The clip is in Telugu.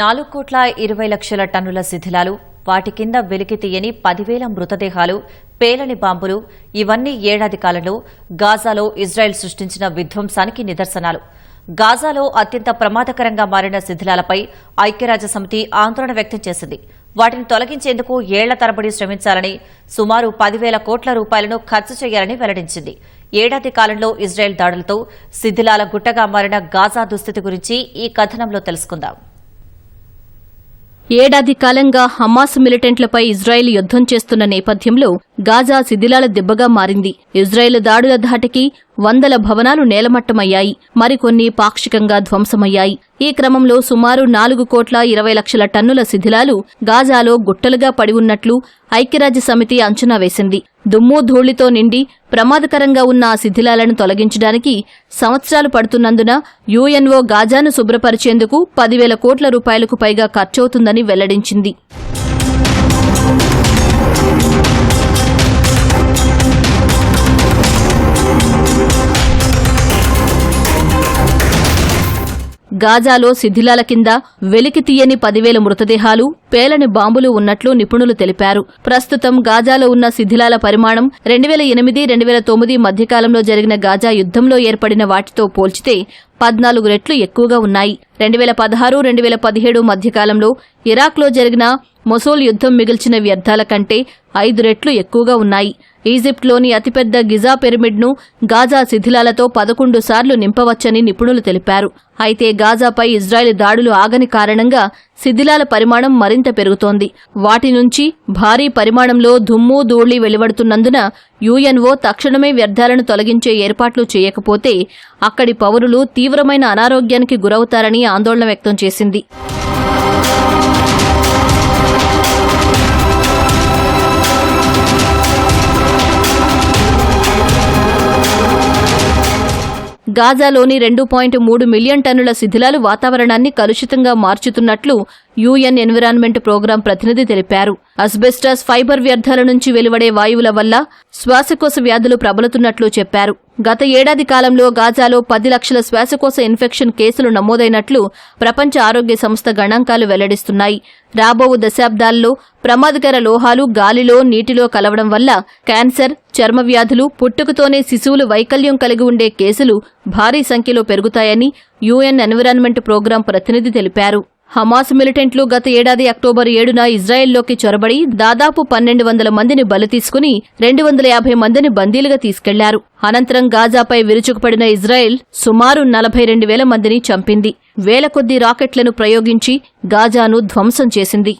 నాలుగు కోట్ల ఇరవై లక్షల టన్నుల శిథిలాలు వాటి కింద వెలికి తీయని పదివేల మృతదేహాలు పేలని బాంబులు ఇవన్నీ ఏడాది కాలంలో గాజాలో ఇజ్రాయెల్ సృష్టించిన విధ్వంసానికి నిదర్శనాలు. గాజాలో అత్యంత ప్రమాదకరంగా మారిన శిథిలాలపై ఐక్యరాజ్యసమితి ఆందోళన వ్యక్తం చేసింది. వాటిని తొలగించేందుకు ఏళ్ళ తరబడి శ్రమించాలని సుమారు పదివేల కోట్ల రూపాయలను ఖర్చు చేయాలని వెల్లడించింది. ఏడాది కాలంలో ఇజ్రాయెల్ దాడులతో శిథిలాల గుట్టగా మారిన గాజా దుస్థితి గురించి ఈ కథనంలో తెలుసుకుందాం. ఏడాది కాలంగా హమాస్ మిలిటెంట్లపై ఇజ్రాయెల్ యుద్ధం చేస్తున్న నేపథ్యంలో గాజా శిథిలాల దెబ్బగా మారింది. ఇజ్రాయెల్ దాడుల ధాటికి వందల భవనాలు నేలమట్టమయ్యాయి. మరికొన్ని పాక్షికంగా ధ్వంసమయ్యాయి. ఈ క్రమంలో సుమారు నాలుగు కోట్ల ఇరవై లక్షల టన్నుల శిథిలాలు గాజాలో గుట్టలుగా పడి ఉన్నట్లు ఐక్యరాజ్య సమితి అంచనా వేసింది. దుమ్ము ధూళితో నిండి ప్రమాదకరంగా ఉన్న ఆ శిథిలాలను తొలగించడానికి సంవత్సరాలు పడుతున్నందున యుఎన్ఓ గాజాను శుభ్రపరిచేందుకు పదివేల కోట్ల రూపాయలకు పైగా ఖర్చవుతుందని వెల్లడించింది. గాజాలో శిథిలాల కింద వెలికి తీయని పదివేల మృతదేహాలు పేలని బాంబులు ఉన్నట్లు నిపుణులు తెలిపారు. ప్రస్తుతం గాజాలో ఉన్న శిథిలాల పరిమాణం రెండు వేల ఎనిమిది రెండు వేల తొమ్మిది మధ్యకాలంలో జరిగిన గాజా యుద్ధంలో ఏర్పడిన వాటితో పోల్చితే పద్నాలుగు రెట్లు ఎక్కువగా ఉన్నాయి. రెండు వేల పదహారు రెండు వేల పదిహేడు మధ్యకాలంలో ఇరాక్లో జరిగిన మొసోల్ యుద్ధం మిగిల్చిన వ్యర్థాల కంటే ఐదు రెట్లు ఎక్కువగా ఉన్నాయి. ఈజిప్ట్లోని అతిపెద్ద గిజా పిరమిడ్ను గాజా శిథిలాలతో పదకొండు సార్లు నింపవచ్చని నిపుణులు తెలిపారు. అయితే గాజాపై ఇజ్రాయెల్ దాడులు ఆగని కారణంగా శిథిలాల పరిమాణం మరింత పెరుగుతోంది. వాటి నుంచి భారీ పరిమాణంలో దుమ్ము ధూళి వెలువడుతున్నందున యుఎన్ఓ తక్షణమే వ్యర్థాలను తొలగించే ఏర్పాట్లు చేయకపోతే అక్కడి పౌరులు తీవ్రమైన అనారోగ్యానికి గురవుతారని ఆందోళన వ్యక్తం చేసింది. గాజాలోని రెండు పాయింట్ మూడు మిలియన్ టన్నుల శిథిలాలు వాతావరణాన్ని కలుషితంగా మార్చుతున్నట్లు యుఎన్ ఎన్విరాన్మెంట్ ప్రోగ్రాం ప్రతినిధి తెలిపారు. అస్బెస్టాస్ ఫైబర్ వ్యర్థాల నుంచి వెలువడే వాయువుల వల్ల శ్వాసకోశ వ్యాధులు ప్రబలుతున్నట్లు చెప్పారు. గత ఏడాది కాలంలో గాజాలో పది లక్షల శ్వాసకోశ ఇన్ఫెక్షన్ కేసులు నమోదైనట్లు ప్రపంచ ఆరోగ్య సంస్థ గణాంకాలు వెల్లడిస్తున్నాయి. రాబో దశాబ్దాల్లో ప్రమాదకర లోహాలు గాలిలో నీటిలో కలవడం వల్ల క్యాన్సర్ చర్మ వ్యాధులు పుట్టుకతోనే శిశువులు వైకల్యం కలిగి ఉండే కేసులు భారీ సంఖ్యలో పెరుగుతాయని యుఎన్ ఎన్విరాన్మెంట్ ప్రోగ్రాం ప్రతినిధి తెలిపారు. హమాస్ మిలిటెంట్లు గత ఏడాది అక్టోబర్ ఏడున ఇజ్రాయెల్లోకి చొరబడి దాదాపు పన్నెండు వందల మందిని బలి తీసుకుని రెండు వందల యాభై మందిని బందీలుగా తీసుకెళ్ళారు. అనంతరం గాజాపై విరుచుకుపడిన ఇజ్రాయెల్ సుమారు నలభై రెండు వేల మందిని చంపింది. వేల కొద్దీ రాకెట్లను ప్రయోగించి గాజాను ధ్వంసం చేసింది.